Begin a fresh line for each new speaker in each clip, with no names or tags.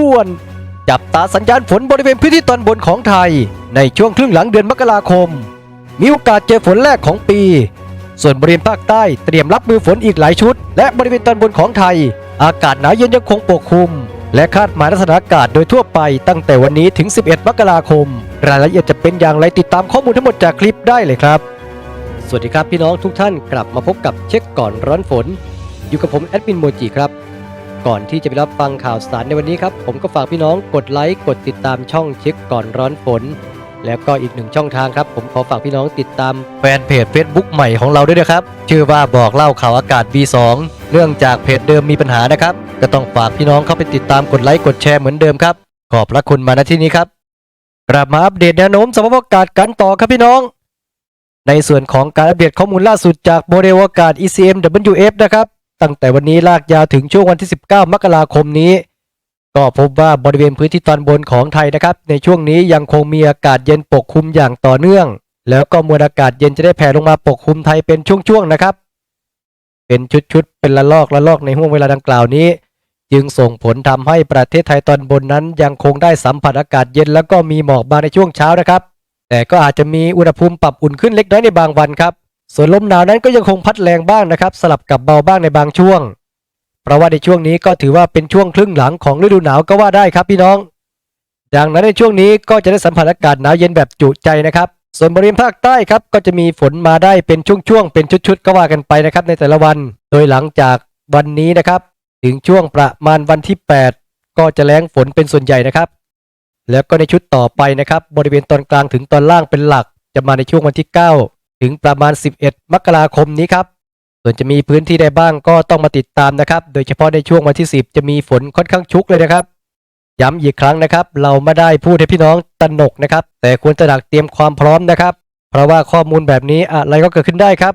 ด่วน จับตาสัญญาณฝนบริเวณพื้นที่ตอนบนของไทย ในช่วงครึ่งหลังเดือนมกราคม มีโอกาสเจอฝนแรกของปี ส่วนบริเวณภาคใต้เตรียมรับมือฝนอีกหลายชุด และบริเวณตอนบนของไทย อากาศหนาวเย็นยังคงปกคลุม และคาดหมายลักษณะอากาศโดยทั่วไปตั้งแต่วันนี้ถึง 11 มกราคม รายละเอียดจะเป็นอย่างไรติดตามข้อมูลทั้งหมดจากคลิปได้เลยครับ สวัสดีครับพี่น้องทุกท่านกลับมาพบกับเช็คก่อนร้อนฝน อยู่กับผมแอดมินโมจิครับ ก่อนที่จะไปรับฟังข่าวสารในวันนี้ครับ ผมก็ฝากพี่น้องกดไลค์กดติดตามช่องเช็คก่อนร้อนฝน แล้วก็อีกหนึ่งช่องทางครับ ผมขอฝากพี่น้องติดตามแฟนเพจ Facebook ใหม่ของเราด้วยนะครับ ชื่อว่าบอกเล่าข่าวอากาศ V2 เนื่องจากเพจเดิมมีปัญหานะครับ ก็ต้องฝากพี่น้องเข้าไปติดตามกดไลค์กดแชร์เหมือนเดิมครับ ขอบพระคุณมาณที่นี้ครับกลับมาอัปเดตแนวโน้มสภาพอากาศกันต่อครับพี่น้อง ในส่วนของการอัปเดตข้อมูลล่าสุดจากโมเดลอากาศ ECM WF นะครับ ตั้งแต่วันนี้ลากยาวถึงช่วงวันที่ 19 มกราคมนี้ ก็พบว่าบริเวณพื้นที่ตอนบนของไทยนะครับ ในช่วงนี้ยังคงมีอากาศเย็นปกคลุมอย่างต่อเนื่อง แล้วก็มวลอากาศเย็นจะได้แผ่ลงมาปกคลุมไทยเป็นช่วงๆนะครับ เป็นชุดๆเป็นละลอกละลอกในห่วงเวลาดังกล่าวนี้ จึงส่งผลทำให้ประเทศไทยตอนบนนั้น ยังคงได้สัมผัสอากาศเย็นแล้วก็มีหมอกบางในช่วงเช้านะครับ แต่ก็อาจจะมีอุณหภูมิปรับอุ่นขึ้นเล็กน้อยในบางวันครับ ส่วนลมหนาวนั้นก็ยังคงพัดแรงบ้างนะครับสลับกับเบาบ้างในบางช่วง เพราะว่าในช่วงนี้ก็ถือว่าเป็นช่วงครึ่งหลังของฤดูหนาวก็ว่าได้ครับพี่น้อง ดังนั้นในช่วงนี้ก็จะได้สัมผัสอากาศหนาวเย็นแบบจุใจนะครับ ส่วนบริเวณภาคใต้ครับก็จะมีฝนมาได้เป็นช่วงๆเป็นชุดๆก็ว่ากันไปนะครับในแต่ละวัน โดยหลังจากวันนี้นะครับ ถึงช่วงประมาณวันที่ 8 ก็จะแล้งฝนเป็นส่วนใหญ่นะครับ แล้วก็ในชุดต่อไปนะครับ บริเวณตอนกลางถึงตอนล่างเป็นหลัก จะมาในช่วงวันที่ 9 ถึงประมาณ 11 มกราคมนี้ครับ ส่วนจะมีพื้นที่ใดบ้างก็ต้องมาติดตามนะครับ โดยเฉพาะในช่วงวันที่ 10 จะมีฝนค่อนข้างชุกเลยนะครับ ย้ำอีกครั้งนะครับ เราไม่ได้พูดให้พี่น้องตระหนกนะครับ แต่ควรจะดักเตรียมความพร้อมนะครับ เพราะว่าข้อมูลแบบนี้อะไรก็เกิดขึ้นได้ครับ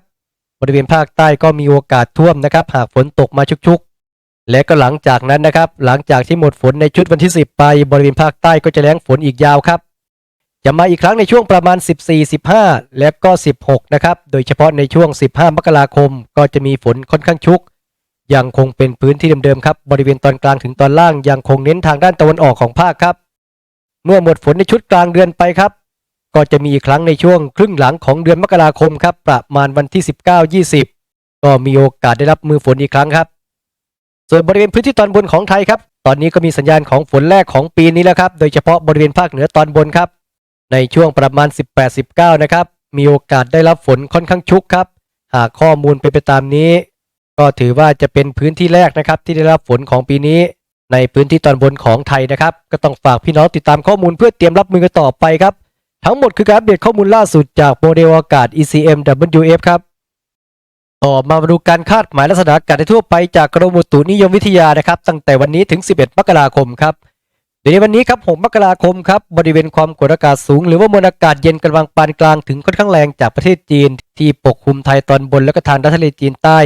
บริเวณภาคใต้ก็มีโอกาสท่วมนะครับ หากฝนตกมาชุกๆ และก็หลังจากนั้นนะครับ หลังจากที่หมดฝนในชุดวันที่ 10 ไป บริเวณภาคใต้ก็จะแล้งฝนอีกยาวครับ จะมาอีกครั้งในช่วงประมาณ 14 15 และก็ 16 นะครับ โดยเฉพาะในช่วง 15 มกราคม ก็จะมีฝนค่อนข้างชุก ยังคงเป็นพื้นที่เดิมๆครับ บริเวณตอนกลางถึงตอนล่างยังคงเน้นทางด้านตะวันออกของภาคครับ เมื่อหมดฝนในชุดกลางเดือนไปครับ ก็จะมีอีกครั้งในช่วงครึ่งหลังของเดือนมกราคมครับ ประมาณวันที่ 19 20 ก็มีโอกาสได้รับมือฝนอีกครั้งครับ ส่วนบริเวณพื้นที่ตอนบนของไทยครับ ตอนนี้ก็มีสัญญาณของฝนแรกของปีนี้แล้วครับ โดยเฉพาะบริเวณภาคเหนือตอนบนครับ ในช่วงประมาณ 18-19 นะครับ มีโอกาสได้รับฝนค่อนข้างชุกครับ หากข้อมูลเป็นไปตามนี้ ก็ถือว่าจะเป็นพื้นที่แรกนะครับ ที่ได้รับฝนของปีนี้ ในพื้นที่ตอนบนของไทยนะครับ ก็ต้องฝากพี่น้องติดตามข้อมูลเพื่อเตรียมรับมือกันต่อไปครับ ทั้งหมดคือการอัปเดตข้อมูลล่าสุดจากโมเดลอากาศ ECM WF ครับต่อมาดูการคาดหมายลักษณะอากาศทั่วไปจากกรมอุตุนิยมวิทยานะครับ ตั้งแต่วันนี้ถึง 11 มกราคมครับ ในวันนี้ครับ 6 มกราคมครับ บริเวณความกดอากาศสูง หรือว่ามวลอากาศเย็นกำลังปานกลางถึงค่อนข้างแรงจากประเทศจีน ที่ปกคลุมไทยตอนบนและก็ทางด้านทะเลจีนใต้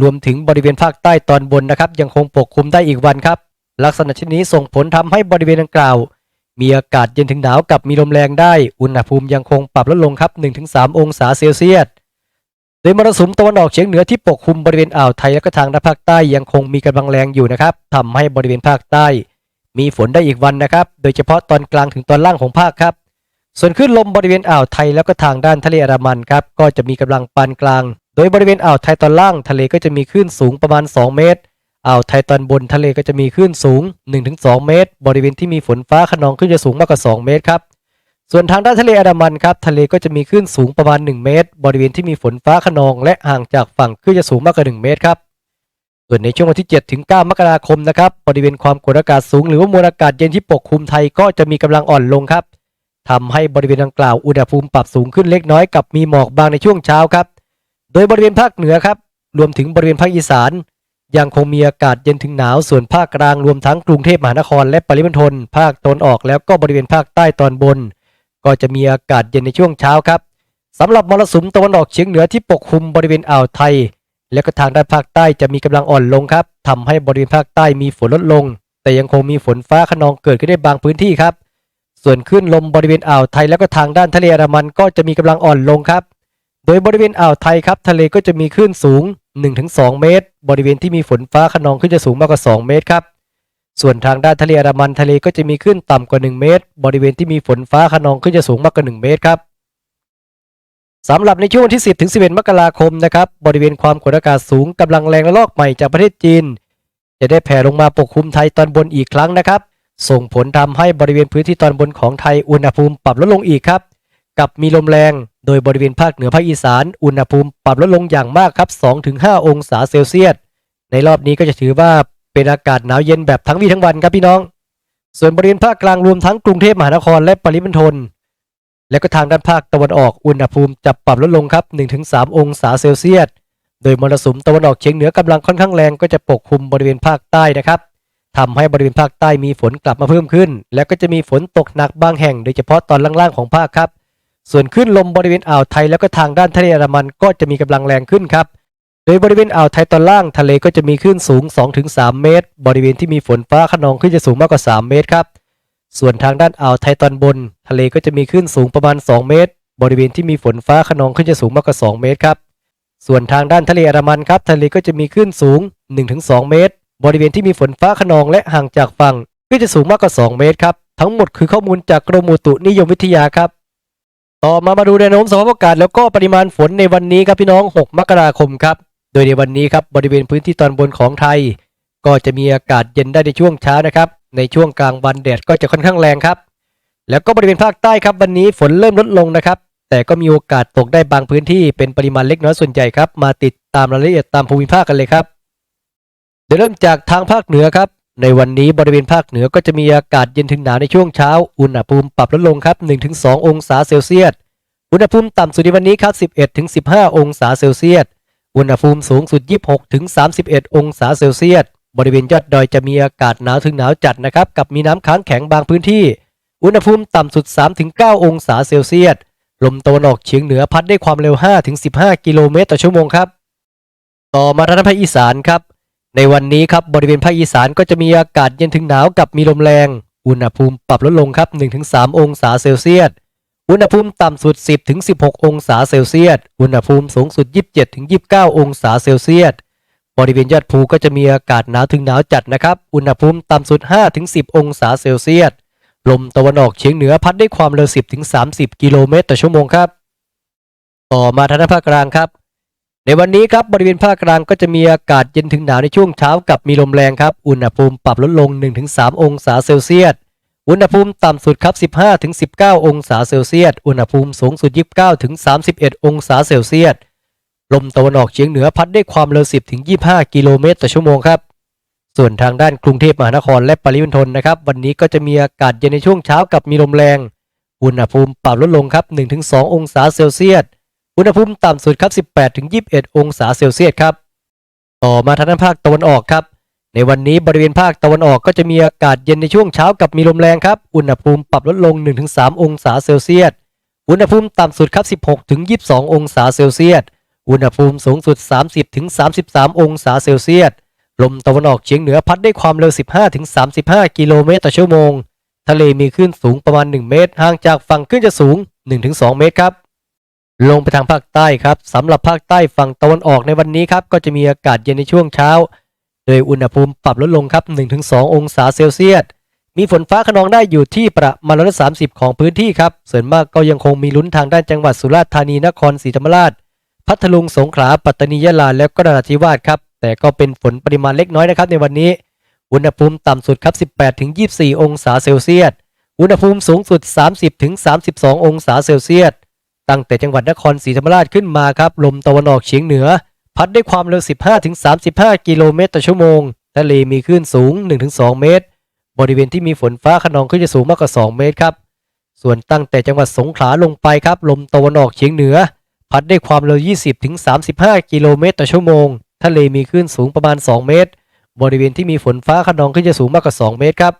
รวมถึงบริเวณภาคใต้ตอนบนนะครับ ยังคงปกคลุมได้อีกวันครับ ลักษณะเช่นนี้ส่งผลทำให้บริเวณดังกล่าว มีอากาศเย็นถึงหนาวกับมีลมแรงได้ อุณหภูมิยังคงปรับลดลงครับ 1-3 องศาเซลเซียสโดยมรสุมตะวันออกเฉียงเหนือที่ปกคลุมบริเวณอ่าวไทยและก็ทางด้านภาคใต้ยังคงมีกำลังแรงอยู่นะครับทำให้บริเวณภาคใต้ มีฝนได้อีกวันนะครับ โดยเฉพาะตอนกลางถึงตอนล่างของภาคครับ ส่วนคลื่นลมบริเวณอ่าวไทยแล้วก็ทางด้านทะเลอันดามันครับ ก็จะมีกำลังปานกลาง โดยบริเวณอ่าวไทยตอนล่าง ทะเลก็จะมีคลื่นสูงประมาณ 2 เมตร อ่าวไทยตอนบนทะเลก็จะมีคลื่นสูง 1-2 เมตร บริเวณที่มีฝนฟ้าขนองขึ้นจะสูงมากกว่า 2 เมตรครับ ส่วนทางด้านทะเลอันดามันครับ ทะเลก็จะมีคลื่นสูงประมาณ 1 เมตร บริเวณที่มีฝนฟ้าขนอง และห่างจากฝั่งคลื่นจะสูงมากกว่า 1 เมตรครับ ส่วนในช่วงวันที่ 7 ถึง 9 มกราคมนะครับบริเวณความกดอากาศสูงหรือว่ามวลอากาศเย็นที่ปกคลุมไทยก็จะมีกำลังอ่อนลงครับทำให้บริเวณดังกล่าวอุณหภูมิปรับสูงขึ้นเล็กน้อยกับมีหมอกบางในช่วงเช้าครับ โดยบริเวณภาคเหนือครับรวมถึงบริเวณภาคอีสาน ยังคงมีอากาศเย็นถึงหนาวส่วนภาคกลางรวมทั้งกรุงเทพมหานครและปริมณฑลภาคตนออกแล้วก็บริเวณภาคใต้ตอนบน ก็จะมีอากาศเย็นในช่วงเช้าครับสำหรับมรสุมตะวันออกเฉียงเหนือที่ปกคลุมบริเวณอ่าวไทย และก็ทางด้านภาคใต้จะมีกำลังอ่อนลงครับทำให้บริเวณภาคใต้มีฝนลดลง แต่ยังคงมีฝนฟ้าขนองเกิดขึ้นได้บางพื้นที่ครับ ส่วนคลื่นลมบริเวณอ่าวไทยแล้วก็ทางด้านทะเลอันดามันก็จะมีกำลังอ่อนลงครับ โดยบริเวณอ่าวไทยครับทะเลก็จะมีคลื่นสูง 1-2 เมตร บริเวณที่มีฝนฟ้าขนองขึ้นจะสูงมากกว่า 2 เมตรครับ ส่วนทางด้านทะเลอันดามันทะเลก็จะมีขึ้นต่ำกว่า 1 เมตร บริเวณที่มีฝนฟ้าคะนองขึ้นจะสูงมากกว่า 1 เมตรครับ สำหรับในช่วงวันที่ 10 ถึง 11 มกราคมนะครับบริเวณความกดอากาศสูงกำลังแรงระลอกใหม่จากประเทศจีน จะได้แผ่ลงมาปกคลุมไทยตอนบนอีกครั้งนะครับ ส่งผลทำให้บริเวณพื้นที่ตอนบนของไทยอุณหภูมิปรับลดลงอีกครับ กับมีลมแรงโดยบริเวณภาคเหนือภาคอีสาน อุณหภูมิปรับลดลงอย่างมากครับ 2-5 องศาเซลเซียสในรอบนี้ก็จะถือว่าเป็นอากาศหนาวเย็นแบบทั้งวี่ทั้งวันครับพี่น้อง ส่วนบริเวณภาคกลางรวมทั้งกรุงเทพมหานครและปริมณฑล และก็ทางด้านภาคตะวันออกอุณหภูมิจะปรับลดลงครับ 1-3 องศาเซลเซียส โดยมรสุมตะวันออกเฉียงเหนือกำลังค่อนข้างแรงก็จะปกคลุมบริเวณภาคใต้นะครับทำให้บริเวณภาคใต้มีฝนกลับมาเพิ่มขึ้น และก็จะมีฝนตกหนักบางแห่ง โดยเฉพาะตอนล่างๆของภาคครับ ส่วนคลื่นลมบริเวณอ่าวไทยแล้วก็ทางด้านทะเลอันดามันก็จะมีกำลังแรงขึ้นครับโดยบริเวณอ่าวไทยตอนล่างทะเลก็จะมีคลื่นสูง 2-3 เมตร บริเวณที่มีฝนฟ้าขนองขึ้นจะสูงมากกว่า 3 เมตรครับ ส่วนทางด้านอ่าวไทยตอนบน ทะเลก็จะมีคลื่นสูงประมาณ 2 เมตร บริเวณที่มีฝนฟ้าขนองขึ้นจะสูงมากกว่า 2 เมตรครับ ส่วนทางด้านทะเลอันดามันครับ ทะเลก็จะมีคลื่นสูง 1-2 เมตร บริเวณที่มีฝนฟ้าขนองและห่างจากฝั่งก็จะสูงมากกว่า 2 เมตรครับ ทั้งหมดคือข้อมูลจากกรมอุตุนิยมวิทยาครับ ต่อมามาดูแนวโน้มสภาพอากาศแล้วก็ปริมาณฝนในวันนี้ครับพี่น้อง 6 มกราคมครับ โดยในวันนี้ครับบริเวณพื้นที่ตอนบนของไทย ก็จะมีอากาศเย็นได้ในช่วงเช้านะครับ ในช่วงกลางวันแดดก็จะค่อนข้างแรงครับ แล้วก็บริเวณภาคใต้ครับวันนี้ฝนเริ่มลดลงนะครับ แต่ก็มีโอกาสตกได้บางพื้นที่เป็นปริมาณเล็กน้อยส่วนใหญ่ครับ มาติดตามรายละเอียดตามภูมิภาคกันเลยครับเดี๋ยวเริ่มจากทางภาคเหนือครับ ในวันนี้บริเวณภาคเหนือก็จะมีอากาศเย็นถึงหนาวในช่วงเช้า อุณหภูมิปรับลดลงครับ 1-2 องศาเซลเซียส อุณหภูมิต่ำสุดในวันนี้ครับ 11-15 องศาเซลเซียส อุณหภูมิสูงสุด 26-31 องศาเซลเซียส บริเวณยอดดอยจะมีอากาศหนาวถึงหนาวจัดนะครับกับมีน้ำค้างแข็งบางพื้นที่ อุณหภูมิต่ำสุด 3-9 องศาเซลเซียส ลมตะวันออกเฉียงเหนือพัดได้ความเร็ว 5-15 กิโลเมตรต่อชั่วโมงครับ ต่อมาทางภาคอีสานครับ ในวันนี้ครับบริเวณภาคอีสานก็จะมีอากาศเย็นถึงหนาวกับมีลมแรง อุณหภูมิปรับลดลงครับ 1-3 องศาเซลเซียส อุณหภูมิต่ำสุด 10-16 องศาเซลเซียส อุณหภูมิสูงสุด 27-29 องศาเซลเซียส บริเวณยอดภูก็จะมีอากาศหนาวถึงหนาวจัดนะครับ อุณหภูมิต่ำสุด 5-10 องศาเซลเซียส ลมตะวันออกเฉียงเหนือพัดได้ความเร็ว 10-30 กิโลเมตรต่อชั่วโมงครับ ต่อมาทางภาคกลางครับ ในวันนี้ครับบริเวณภาคกลางก็จะมีอากาศเย็นถึงหนาวในช่วงเช้ากับมีลมแรงครับ อุณหภูมิปรับลดลง 1-3 องศาเซลเซียส อุณหภูมิต่ำสุดครับ 15-19 องศาเซลเซียส อุณหภูมิสูงสุด 29-31 องศาเซลเซียส ลมตะวันออกเฉียงเหนือพัดได้ความเร็ว 10-25 กิโลเมตรต่อชั่วโมงครับ ส่วนทางด้านกรุงเทพมหานครและปริมณฑลนะครับ วันนี้ก็จะมีอากาศเย็นในช่วงเช้ากับมีลมแรง อุณหภูมิปรับลดลงครับ 1-2 องศาเซลเซียส อุณหภูมิต่ำสุดครับ 18-21 องศาเซลเซียสครับ ต่อมาทางด้านภาคตะวันออกครับ ในวันนี้บริเวณภาคตะวันออกก็จะมีอากาศเย็นในช่วงเช้ากับมีลมแรงครับ อุณหภูมิปรับลดลง 1-3 องศาเซลเซียส อุณหภูมิต่ำสุดครับ 16-22 องศาเซลเซียส อุณหภูมิสูงสุด 30-33 องศาเซลเซียส ลมตะวันออกเฉียงเหนือพัดได้ความเร็ว 15-35 กิโลเมตรต่อชั่วโมง ทะเลมีคลื่นสูงประมาณ 1 เมตร ห่างจากฝั่งคลื่นจะสูง 1-2 เมตรครับ ลงไปทางภาคใต้ครับสำหรับภาคใต้ฝั่งตะวันออกในวันนี้ครับ ก็จะมีอากาศเย็นในช่วงเช้า โดยอุณหภูมิปรับลดลงครับ 1-2 องศาเซลเซียส มีฝนฟ้าขนองได้อยู่ที่ประมาณร้อยละ30 ของพื้นที่ครับ ส่วนมากก็ยังคงมีลุ้นทางด้านจังหวัดสุราษฎร์ธานี นครศรีธรรมราช พัทลุงสงขลาปัตตานียะลาและก็นราธิวาสครับ แต่ก็เป็นฝนปริมาณเล็กน้อยนะครับ ในวันนี้ อุณหภูมิต่ำสุดครับ 18-24 องศาเซลเซียส อุณหภูมิสูงสุด 30-32 องศาเซลเซียส ตั้งแต่จังหวัดนครศรีธรรมราชขึ้นมาครับ ลมตะวันออกเฉียงเหนือ พัดด้วยความเร็ว 15-35 กิโลเมตรต่อชั่วโมง ทะเลมีคลื่นสูง 1-2 เมตร บริเวณที่มีฝนฟ้าขนองขึ้นจะสูงมากกว่า 2 เมตรครับ ส่วนตั้งแต่จังหวัดสงขลาลงไปครับ ลมตะวันออกเฉียงเหนือ พัดด้วยความเร็ว 20-35 กิโลเมตรต่อชั่วโมง ทะเลมีคลื่นสูงประมาณ 2 เมตร บริเวณที่มีฝนฟ้าขนองขึ้นจะสูงมากกว่า 2 เมตรครับ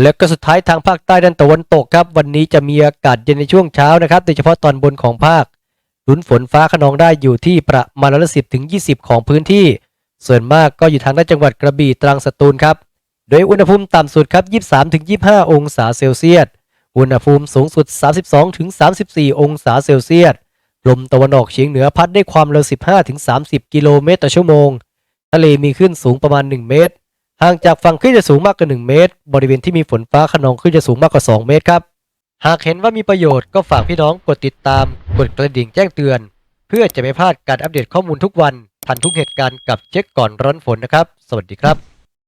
และก็สุดท้ายทางภาคใต้ด้านตะวันตกครับ วันนี้จะมีอากาศเย็นในช่วงเช้านะครับ โดยเฉพาะตอนบนของภาค ลุ้นฝนฟ้าขนองได้อยู่ที่ประมาณร้อยละสิบถึงยี่สิบของพื้นที่ ส่วนมากก็อยู่ทางด้านจังหวัดกระบี่ตรังสตูลครับ โดยอุณหภูมิต่ำสุดครับ 23ถึง25 องศาเซลเซียส อุณหภูมิสูงสุด 32ถึง34 องศาเซลเซียส ลมตะวันออกเฉียงเหนือพัดได้ความเร็ว 15-30 กิโลเมตรต่อชั่วโมง ทะเลมีคลื่นสูงประมาณ 1 เมตร ห่างจากฝั่งคลื่นจะสูงมากกว่า 1 เมตร บริเวณที่มีฝนฟ้าขนองคลื่นจะสูงมากกว่า 2 เมตรครับ หากเห็นว่ามีประโยชน์ก็ฝากพี่น้องกดติดตาม กดกระดิ่งแจ้งเตือน เพื่อจะไม่พลาดการอัปเดตข้อมูลทุกวัน ทันทุกเหตุการณ์กับเช็คก่อนร้อนฝนนะครับ สวัสดีครับ